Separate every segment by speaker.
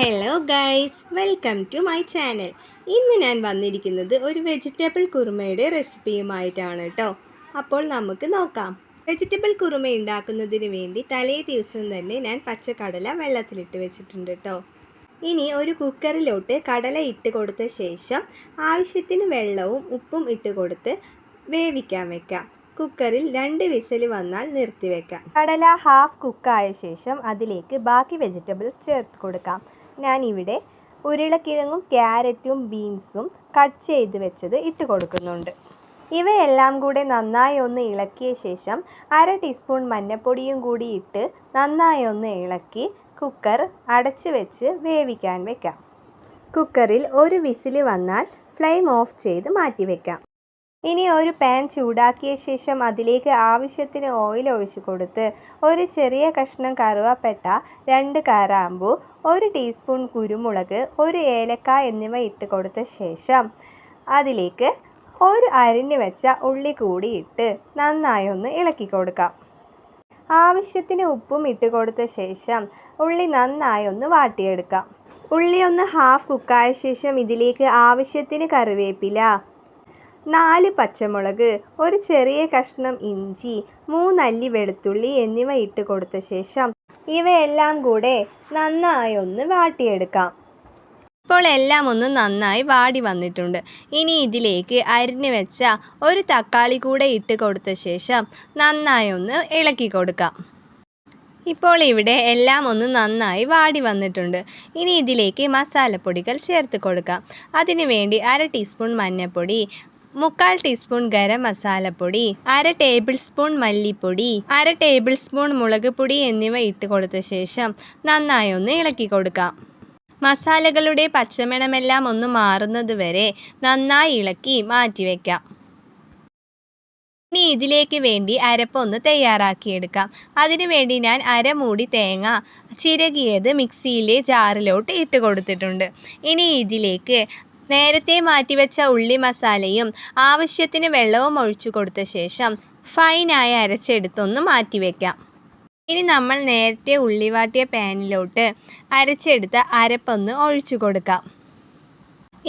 Speaker 1: Hello guys welcome to my channel ഇന്ന് ഞാൻ വന്നിരിക്കുന്നത് ഒരു വെജിറ്റബിൾ കുറുമയുടെ റെസിപ്പിയുമായിട്ടാണ് കേട്ടോ അപ്പോൾ നമുക്ക് നോക്കാം. വെജിറ്റബിൾ കുറുമ ഉണ്ടാക്കുന്നതിന് വേണ്ടി തലേ ദിവസം തന്നെ ഞാൻ പച്ചക്കടല വെള്ളത്തിലിട്ട് വെച്ചിട്ടുണ്ട് കേട്ടോ ഇനി ഒരു കുക്കറിലോട്ട് കടല ഇട്ട് കൊടുത്ത ശേഷം ആവശ്യത്തിന് വെള്ളവും ഉപ്പും ഇട്ട് കൊടുത്ത് വേവിക്കാൻ വെക്കാം. കുക്കറിൽ രണ്ട് വിസിൽ വന്നാൽ നിർത്തി വെക്കാം. കടല ഹാഫ് കുക്കായ ശേഷം അതിലേക്ക് ബാക്കി വെജിറ്റബിൾസ് ചേർത്ത് കൊടുക്കാം. ഞാനിവിടെ ഉരുളക്കിഴങ്ങും ക്യാരറ്റും ബീൻസും കട്ട് ചെയ്ത് വെച്ചത് ഇട്ട് കൊടുക്കുന്നുണ്ട്. ഇവയെല്ലാം കൂടെ നന്നായി ഒന്ന് ഇളക്കിയ ശേഷം അര ടീസ്പൂൺ മഞ്ഞൾപ്പൊടിയും കൂടി ഇട്ട് നന്നായി ഒന്ന് ഇളക്കി കുക്കർ അടച്ചു വെച്ച് വേവിക്കാൻ വെക്കാം. കുക്കറിൽ ഒരു വിസിൽ വന്നാൽ ഫ്ലെയിം ഓഫ് ചെയ്ത് മാറ്റി വെക്കാം. ഇനി ഒരു പാൻ ചൂടാക്കിയ ശേഷം അതിലേക്ക് ആവശ്യത്തിന് ഓയിൽ ഒഴിച്ചു കൊടുത്ത് ഒരു ചെറിയ കഷ്ണം കറുവപ്പട്ട രണ്ട് കാരാമ്പൂ ഒരു ടീസ്പൂൺ കുരുമുളക് ഒരു ഏലക്ക എന്നിവ ഇട്ട് കൊടുത്ത ശേഷം അതിലേക്ക് ഒരു അരിഞ്ഞു വെച്ച ഉള്ളി കൂടി ഇട്ട് നന്നായി ഒന്ന് ഇളക്കി കൊടുക്കാം. ആവശ്യത്തിന് ഉപ്പും ഇട്ട് കൊടുത്ത ശേഷം ഉള്ളി നന്നായി ഒന്ന് വാട്ടിയെടുക്കാം. ഉള്ളി ഒന്ന് ഹാഫ് കുക്കായ ശേഷം ഇതിലേക്ക് ആവശ്യത്തിന് കറിവേപ്പില നാല് പച്ചമുളക് ഒരു ചെറിയ കഷ്ണം ഇഞ്ചി മൂന്നല്ലി വെളുത്തുള്ളി എന്നിവ ഇട്ട് കൊടുത്ത ശേഷം ഇവയെല്ലാം കൂടെ നന്നായി ഒന്ന് വാട്ടിയെടുക്കാം. ഇപ്പോൾ എല്ലാം ഒന്ന് നന്നായി വാടി വന്നിട്ടുണ്ട്. ഇനി ഇതിലേക്ക് അരിഞ്ഞു വെച്ച ഒരു തക്കാളി കൂടെ ഇട്ട് കൊടുത്ത ശേഷം നന്നായി ഒന്ന് ഇളക്കി കൊടുക്കാം. ഇപ്പോൾ ഇവിടെ എല്ലാം ഒന്ന് നന്നായി വാടി വന്നിട്ടുണ്ട്. ഇനി ഇതിലേക്ക് മസാലപ്പൊടികൾ ചേർത്ത് കൊടുക്കാം. അതിനു വേണ്ടി അര ടീസ്പൂൺ മഞ്ഞൾപ്പൊടി മുക്കാൽ ടീസ്പൂൺ ഗരം മസാലപ്പൊടി അര ടേബിൾ സ്പൂൺ മല്ലിപ്പൊടി അര ടേബിൾ സ്പൂൺ മുളക് പൊടി എന്നിവ ഇട്ട് കൊടുത്ത ശേഷം നന്നായി ഒന്ന് ഇളക്കി കൊടുക്കാം. മസാലകളുടെ പച്ചമണമെല്ലാം ഒന്ന് മാറുന്നത് വരെ നന്നായി ഇളക്കി മാറ്റിവെക്കാം ഇനി ഇതിലേക്ക് വേണ്ടി അരപ്പൊന്ന് തയ്യാറാക്കിയെടുക്കാം അതിനു വേണ്ടി ഞാൻ അരമൂടി തേങ്ങ ചിരകിയത് മിക്സിയിലെ ജാറിലോട്ട് ഇട്ട് കൊടുത്തിട്ടുണ്ട്. ഇനി ഇതിലേക്ക് നേരത്തെ മാറ്റിവെച്ച ഉള്ളി മസാലയും ആവശ്യത്തിന് വെള്ളവും ഒഴിച്ചു കൊടുത്ത ശേഷം ഫൈനായി അരച്ചെടുത്തൊന്ന് മാറ്റിവെക്കാം. ഇനി നമ്മൾ നേരത്തെ ഉള്ളി വാട്ടിയ പാനിലോട്ട് അരച്ചെടുത്ത അരപ്പൊന്ന് ഒഴിച്ചു കൊടുക്കാം.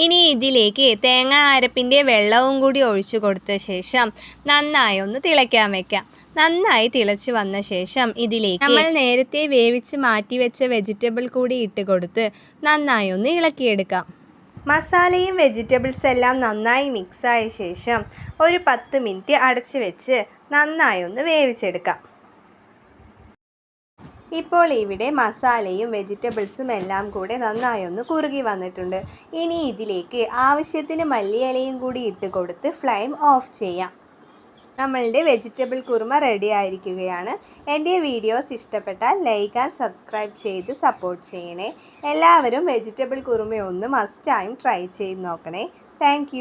Speaker 1: ഇനി ഇതിലേക്ക് തേങ്ങ അരപ്പിന്റെ വെള്ളവും കൂടി ഒഴിച്ചു കൊടുത്ത ശേഷം നന്നായി ഒന്ന് തിളയ്ക്കാൻ വെക്കാം. നന്നായി തിളച്ച് വന്ന ശേഷം ഇതിലേക്ക് നമ്മൾ നേരത്തെ വേവിച്ച് മാറ്റിവെച്ച വെജിറ്റബിൾ കൂടി ഇട്ട് കൊടുത്ത് നന്നായി ഒന്ന് ഇളക്കിയെടുക്കാം. മസാലയും വെജിറ്റബിൾസ് എല്ലാം നന്നായി മിക്സായ ശേഷം ഒരു പത്ത് മിനിറ്റ് അടച്ച് വെച്ച് നന്നായി ഒന്ന് വേവിച്ചെടുക്കാം. ഇപ്പോൾ ഇവിടെ മസാലയും വെജിറ്റബിൾസും എല്ലാം കൂടെ നന്നായി ഒന്ന് കുറുകി വന്നിട്ടുണ്ട്. ഇനി ഇതിലേക്ക് ആവശ്യത്തിന് മല്ലിയിലയും കൂടി ഇട്ട് കൊടുത്ത് ഫ്ലെയിം ഓഫ് ചെയ്യാം. നമ്മളുടെ വെജിറ്റബിൾ കുറുമ റെഡി ആയിരിക്കുകയാണ്. എന്റെ വീഡിയോസ് ഇഷ്ടപ്പെട്ടാൽ ലൈക്ക് ആൻഡ് സബ്സ്ക്രൈബ് ചെയ്ത് സപ്പോർട്ട് ചെയ്യണേ. എല്ലാവരും വെജിറ്റബിൾ കുറുമ ഒന്ന് മസ്റ്റായും ട്രൈ ചെയ്ത് നോക്കണേ. താങ്ക്